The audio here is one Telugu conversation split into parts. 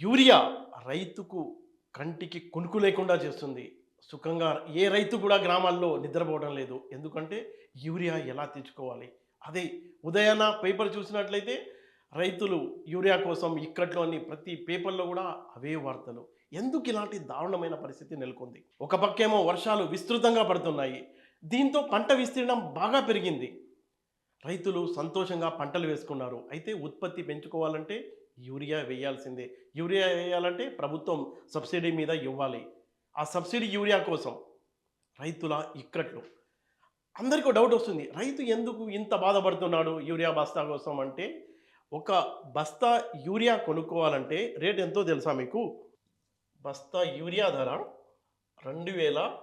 యూరియా రైతుకు కంటికి కొనుక్కు లేకుండా చేస్తుంది. సుఖంగా ఏ రైతు కూడా గ్రామాల్లో నిద్రపోవడం లేదు. ఎందుకంటే యూరియా ఎలా తెచ్చుకోవాలి? అదే ఉదయాన పేపర్ చూసినట్లయితే రైతులు యూరియా కోసం ఇక్కట్లోని ప్రతి పేపర్లో కూడా అవే వార్తలు. ఎందుకు ఇలాంటి దారుణమైన పరిస్థితి నెలకొంది? ఒక పక్కేమో వర్షాలు విస్తృతంగా పడుతున్నాయి. దీంతో పంట విస్తీర్ణం బాగా పెరిగింది. రైతులు సంతోషంగా పంటలు వేసుకున్నారు. అయితే ఉత్పత్తి పెంచుకోవాలంటే యూరియా వేయాల్సిందే. యూరియా వేయాలంటే ప్రభుత్వం సబ్సిడీ మీద ఇవ్వాలి. ఆ సబ్సిడీ యూరియా కోసం రైతుల ఇక్కట్లు. అందరికీ డౌట్ వస్తుంది. రైతు ఎందుకు ఇంత బాధపడుతున్నాడు యూరియా బస్తా కోసం అంటే ఒక బస్తా యూరియా కొనుక్కోవాలంటే రేట్ ఎంతో తెలుసా మీకు? బస్తా యూరియా ధర రెండు వేల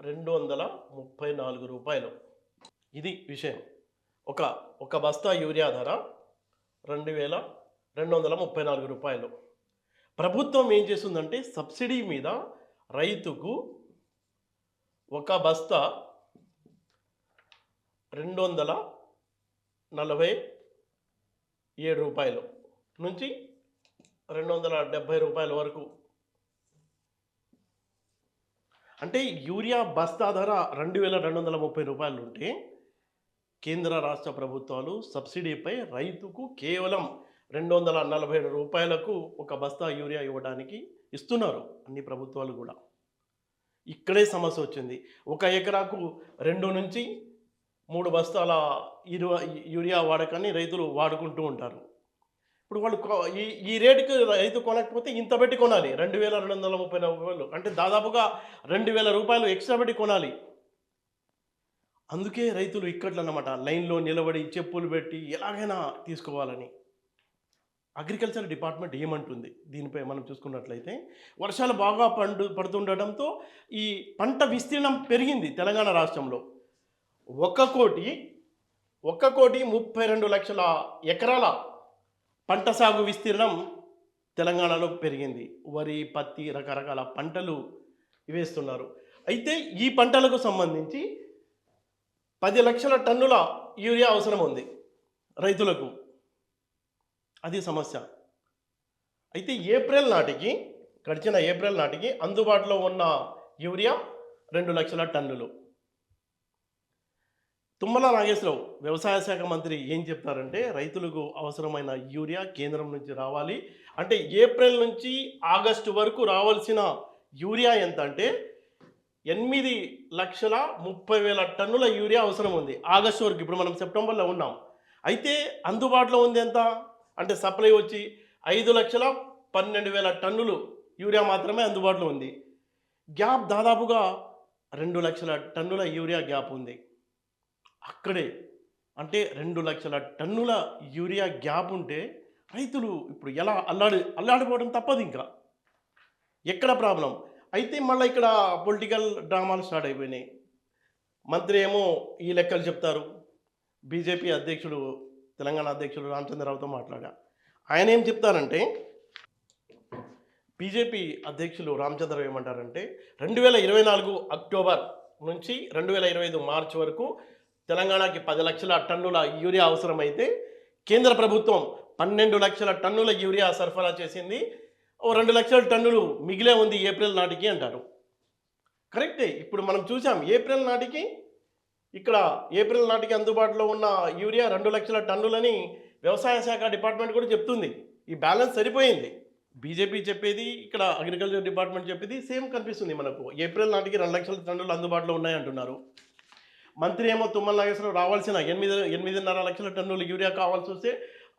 రెండు వందల ముప్పై నాలుగు రూపాయలు. ఇది విషయం. ఒక ఒక బస్తా యూరియా ధర రెండు వేల రెండు వందల ముప్పై నాలుగు రూపాయలు. ప్రభుత్వం ఏం చేస్తుందంటే సబ్సిడీ మీద రైతుకు ఒక బస్తా రెండు వందల నలభై ఏడు రూపాయలు నుంచి రెండు వందల డెబ్భై రూపాయల వరకు. అంటే యూరియా బస్తా ధర రెండు వేల రెండు వందల ముప్పై రూపాయలు ఉంటే కేంద్ర రాష్ట్ర ప్రభుత్వాలు సబ్సిడీపై రైతుకు కేవలం రెండు వందల నలభై ఏడు రూపాయలకు ఒక బస్తా యూరియా ఇవ్వడానికి ఇస్తున్నారు అన్ని ప్రభుత్వాలు కూడా. ఇక్కడే సమస్య వచ్చింది. ఒక ఎకరాకు రెండు నుంచి మూడు బస్తాల ఇరు యూరియా వాడకాన్ని రైతులు వాడుకుంటూ ఉంటారు. ఇప్పుడు వాళ్ళు కొ- ఈ ఈ రేటుకి రైతు కొనకపోతే ఇంత పెట్టి కొనాలి. రెండు వేల రెండు వందల ముప్పై రూపాయలు. అంటే దాదాపుగా రెండు వేల రూపాయలు ఎక్స్ట్రా పెట్టి కొనాలి. అందుకే రైతులు ఇక్కట్లన్నమాట లైన్లో నిలబడి చెప్పులు పెట్టి ఎలాగైనా తీసుకోవాలని. అగ్రికల్చర్ డిపార్ట్మెంట్ ఏమంటుంది? దీనిపై మనం చూసుకున్నట్లయితే వర్షాలు బాగా పండు పడుతుండటంతో ఈ పంట విస్తీర్ణం పెరిగింది తెలంగాణ రాష్ట్రంలో. ఒక్క కోటి ఒక్క కోటి ముప్పై రెండు లక్షల ఎకరాల పంట సాగు విస్తీర్ణం తెలంగాణలో పెరిగింది. వరి పత్తి రకరకాల పంటలు వేస్తున్నారు. అయితే ఈ పంటలకు సంబంధించి పది లక్షల టన్నుల యూరియా అవసరం ఉంది రైతులకు. అది సమస్య. అయితే ఏప్రిల్ నాటికి గడిచిన ఏప్రిల్ నాటికి అందుబాటులో ఉన్న యూరియా రెండు లక్షల టన్నులు. తుమ్మల నాగేశ్వరరావు వ్యవసాయ శాఖ మంత్రి ఏం చెప్తారంటే రైతులకు అవసరమైన యూరియా కేంద్రం నుంచి రావాలి. అంటే ఏప్రిల్ నుంచి ఆగస్టు వరకు రావాల్సిన యూరియా ఎంత అంటే ఎనిమిది లక్షల ముప్పై వేల టన్నుల యూరియా అవసరం ఉంది. ఆగస్టు వరకు ఇప్పుడు మనం సెప్టెంబర్లో ఉన్నాం. అయితే అందుబాటులో ఉంది ఎంత? అంటే సప్లై వచ్చి ఐదు లక్షల పన్నెండు వేల టన్నులు యూరియా మాత్రమే అందుబాటులో ఉంది. గ్యాప్ దాదాపుగా రెండు లక్షల టన్నుల యూరియా గ్యాప్ ఉంది. అక్కడే అంటే రెండు లక్షల టన్నుల యూరియా గ్యాప్ ఉంటే రైతులు ఇప్పుడు ఎలా అల్లాడి అల్లాడిపోవడం తప్పదు ఇంకా. ఎక్కడ ప్రాబ్లం? అయితే మళ్ళీ ఇక్కడ పొలిటికల్ డ్రామాలు స్టార్ట్ అయిపోయినాయి. మంత్రి ఏమో ఈ లెక్కలు చెప్తారు. బీజేపీ అధ్యక్షుడు తెలంగాణ అధ్యక్షుడు రామచంద్రరావుతో మాట్లాడా. ఆయన ఏం చెప్తారంటే బీజేపీ అధ్యక్షులు రామచంద్రరావు ఏమంటారంటే రెండు వేల ఇరవై నాలుగు అక్టోబర్ నుంచి రెండు వేల ఇరవై ఐదు మార్చి వరకు తెలంగాణకి పది లక్షల టన్నుల యూరియా అవసరమైతే కేంద్ర ప్రభుత్వం పన్నెండు లక్షల టన్నుల యూరియా సరఫరా చేసింది. ఓ రెండు లక్షల టన్నులు మిగిలే ఉంది ఏప్రిల్ నాటికి అంటారు. కరెక్టే. ఇప్పుడు మనం చూసాం ఏప్రిల్ నాటికి ఇక్కడ ఏప్రిల్ నాటికి అందుబాటులో ఉన్న యూరియా రెండు లక్షల టన్నులని వ్యవసాయ శాఖ డిపార్ట్మెంట్ కూడా చెప్తుంది. ఈ బ్యాలెన్స్ సరిపోయింది. బీజేపీ చెప్పేది ఇక్కడ అగ్రికల్చర్ డిపార్ట్మెంట్ చెప్పేది సేమ్ కనిపిస్తుంది మనకు. ఏప్రిల్ నాటికి రెండు లక్షల టన్నులు అందుబాటులో ఉన్నాయంటున్నారు మంత్రి ఏమో తుమ్మల నాగేశ్వరరావు రావాల్సిన ఎనిమిది ఎనిమిదిన్నర లక్షల టన్నుల యూరియా కావాల్సి వస్తే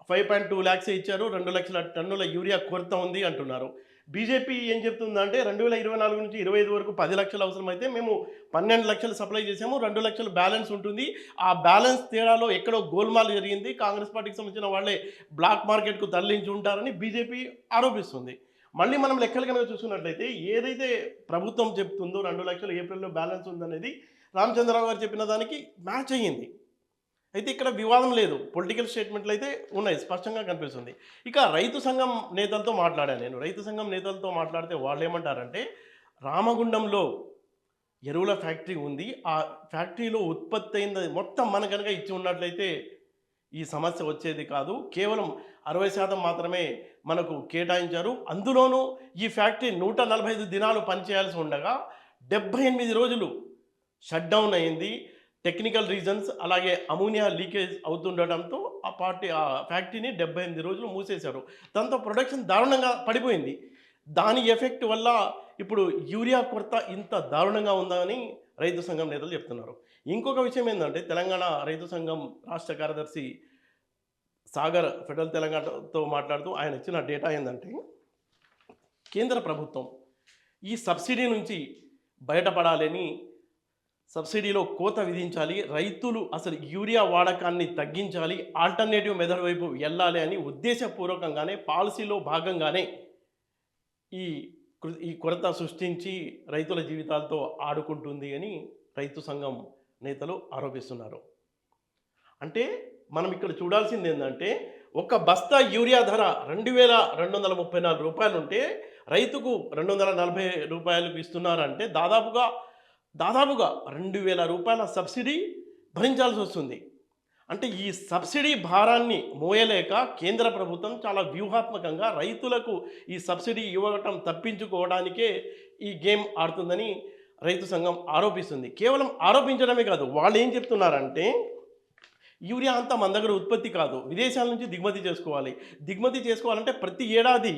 ఫైవ్ పాయింట్ టూ ల్యాక్స్ ఇచ్చారు. రెండు లక్షల టన్నుల యూరియా కొరత ఉంది అంటున్నారు. బీజేపీ ఏం చెప్తుందంటే రెండు వేల ఇరవై నాలుగు నుంచి ఇరవై ఐదు వరకు పది లక్షలు అవసరమైతే మేము పన్నెండు లక్షలు సప్లై చేసాము రెండు లక్షలు బ్యాలెన్స్ ఉంటుంది. ఆ బ్యాలెన్స్ తేడాలో ఎక్కడో గోల్మాల్ జరిగింది. కాంగ్రెస్ పార్టీకి సంబంధించిన వాళ్ళే బ్లాక్ మార్కెట్కు తరలించి ఉంటారని బీజేపీ ఆరోపిస్తుంది. మళ్ళీ మనం లెక్కలు కనుక చూసుకున్నట్లయితే ఏదైతే ప్రభుత్వం చెప్తుందో రెండు లక్షలు ఏప్రిల్లో బ్యాలెన్స్ ఉందనేది రామచంద్రరావు గారు చెప్పిన దానికి మ్యాచ్ అయ్యింది. అయితే ఇక్కడ వివాదం లేదు. పొలిటికల్ స్టేట్మెంట్లు అయితే ఉన్నాయి. స్పష్టంగా కనిపిస్తుంది. ఇక రైతు సంఘం నేతలతో మాట్లాడాను నేను. రైతు సంఘం నేతలతో మాట్లాడితే వాళ్ళు ఏమంటారంటే రామగుండంలో ఎరువుల ఫ్యాక్టరీ ఉంది. ఆ ఫ్యాక్టరీలో ఉత్పత్తి అయింది. మొత్తం మన కనుక ఇచ్చి ఉన్నట్లయితే ఈ సమస్య వచ్చేది కాదు. కేవలం అరవై శాతం మాత్రమే మనకు కేటాయించారు. అందులోనూ ఈ ఫ్యాక్టరీ నూట నలభై ఐదు దినాలు పనిచేయాల్సి ఉండగా డెబ్బై ఎనిమిది రోజులు షట్ డౌన్ అయింది. టెక్నికల్ రీజన్స్ అలాగే అమోనియా లీకేజ్ అవుతుండటంతో ఆ పార్టీ ఆ ఫ్యాక్టరీని డెబ్బై ఎనిమిది రోజులు మూసేశారు. దాంతో ప్రొడక్షన్ దారుణంగా పడిపోయింది. దాని ఎఫెక్ట్ వల్ల ఇప్పుడు యూరియా కొరత ఇంత దారుణంగా ఉందని రైతు సంఘం నేతలు చెప్తున్నారు. ఇంకొక విషయం ఏంటంటే తెలంగాణ రైతు సంఘం రాష్ట్ర కార్యదర్శి సాగర్ ఫెడరల్ తెలంగాణతో మాట్లాడుతూ ఆయన ఇచ్చిన డేటా ఏంటంటే కేంద్ర ప్రభుత్వం ఈ సబ్సిడీ నుంచి బయటపడాలని సబ్సిడీలో కోత విధించాలి రైతులు అసలు యూరియా వాడకాన్ని తగ్గించాలి ఆల్టర్నేటివ్ మెథడ్ వైపు వెళ్ళాలి అని ఉద్దేశపూర్వకంగానే పాలసీలో భాగంగానే ఈ కృ- ఈ కొరత సృష్టించి రైతుల జీవితాలతో ఆడుకుంటుంది అని రైతు సంఘం నేతలు ఆరోపిస్తున్నారు. అంటే మనం ఇక్కడ చూడాల్సింది ఏంటంటే ఒక బస్తా యూరియా ధర రెండు వేల రెండు వందల ముప్పై నాలుగు రూపాయలు ఉంటే రైతుకు రెండు వందల నలభై రూపాయలకు ఇస్తున్నారంటే దాదాపుగా దాదాపుగా రెండు వేల రూపాయల సబ్సిడీ భరించాల్సి వస్తుంది. అంటే ఈ సబ్సిడీ భారాన్ని మోయలేక కేంద్ర ప్రభుత్వం చాలా వ్యూహాత్మకంగా రైతులకు ఈ సబ్సిడీ ఇవ్వటం తప్పించుకోవడానికే ఈ గేమ్ ఆడుతుందని రైతు సంఘం ఆరోపిస్తుంది. కేవలం ఆరోపించడమే కాదు వాళ్ళు ఏం చెప్తున్నారంటే యూరియా అంతా మన దగ్గర ఉత్పత్తి కాదు విదేశాల నుంచి దిగుమతి చేసుకోవాలి. దిగుమతి చేసుకోవాలంటే ప్రతి ఏడాది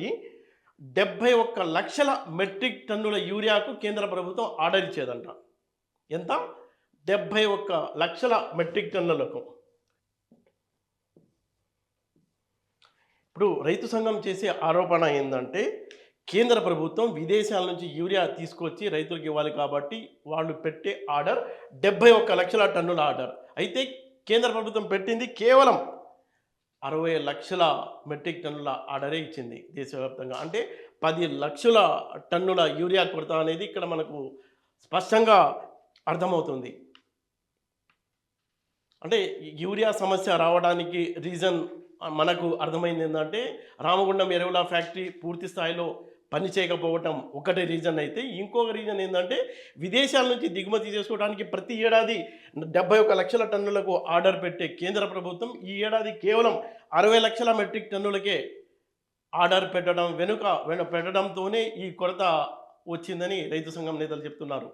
డెబ్భై ఒక్క లక్షల మెట్రిక్ టన్నుల యూరియాకు కేంద్ర ప్రభుత్వం ఆర్డర్ ఇచ్చేదంట. ఎంత? డెబ్భై ఒక్క లక్షల మెట్రిక్ టన్నులకు. ఇప్పుడు రైతు సంఘం చేసే ఆరోపణ ఏంటంటే కేంద్ర ప్రభుత్వం విదేశాల నుంచి యూరియా తీసుకొచ్చి రైతులకు ఇవ్వాలి కాబట్టి వాళ్ళు పెట్టే ఆర్డర్ డెబ్బై ఒక్క లక్షల టన్నుల ఆర్డర్. అయితే కేంద్ర ప్రభుత్వం పెట్టింది కేవలం అరవై లక్షల మెట్రిక్ టన్నుల ఆర్డరే ఇచ్చింది దేశవ్యాప్తంగా. అంటే పది లక్షల టన్నుల యూరియా కొరత అనేది ఇక్కడ మనకు స్పష్టంగా అర్థమవుతుంది. అంటే యూరియా సమస్య రావడానికి రీజన్ మనకు అర్థమైంది ఏంటంటే రామగుండం ఎరువుల ఫ్యాక్టరీ పూర్తి స్థాయిలో పని చేయకపోవటం ఒకటి రీజన్ అయితే. ఇంకొక రీజన్ ఏంటంటే విదేశాల నుంచి దిగుమతి చేసుకోవడానికి ప్రతి ఏడాది డెబ్బై ఒక లక్షల టన్నులకు ఆర్డర్ పెట్టే కేంద్ర ప్రభుత్వం ఈ ఏడాది కేవలం అరవై లక్షల మెట్రిక్ టన్నులకే ఆర్డర్ పెట్టడం వెనుక వెను పెట్టడంతోనే ఈ కొరత వచ్చిందని రైతు సంఘం నేతలు చెప్తున్నారు.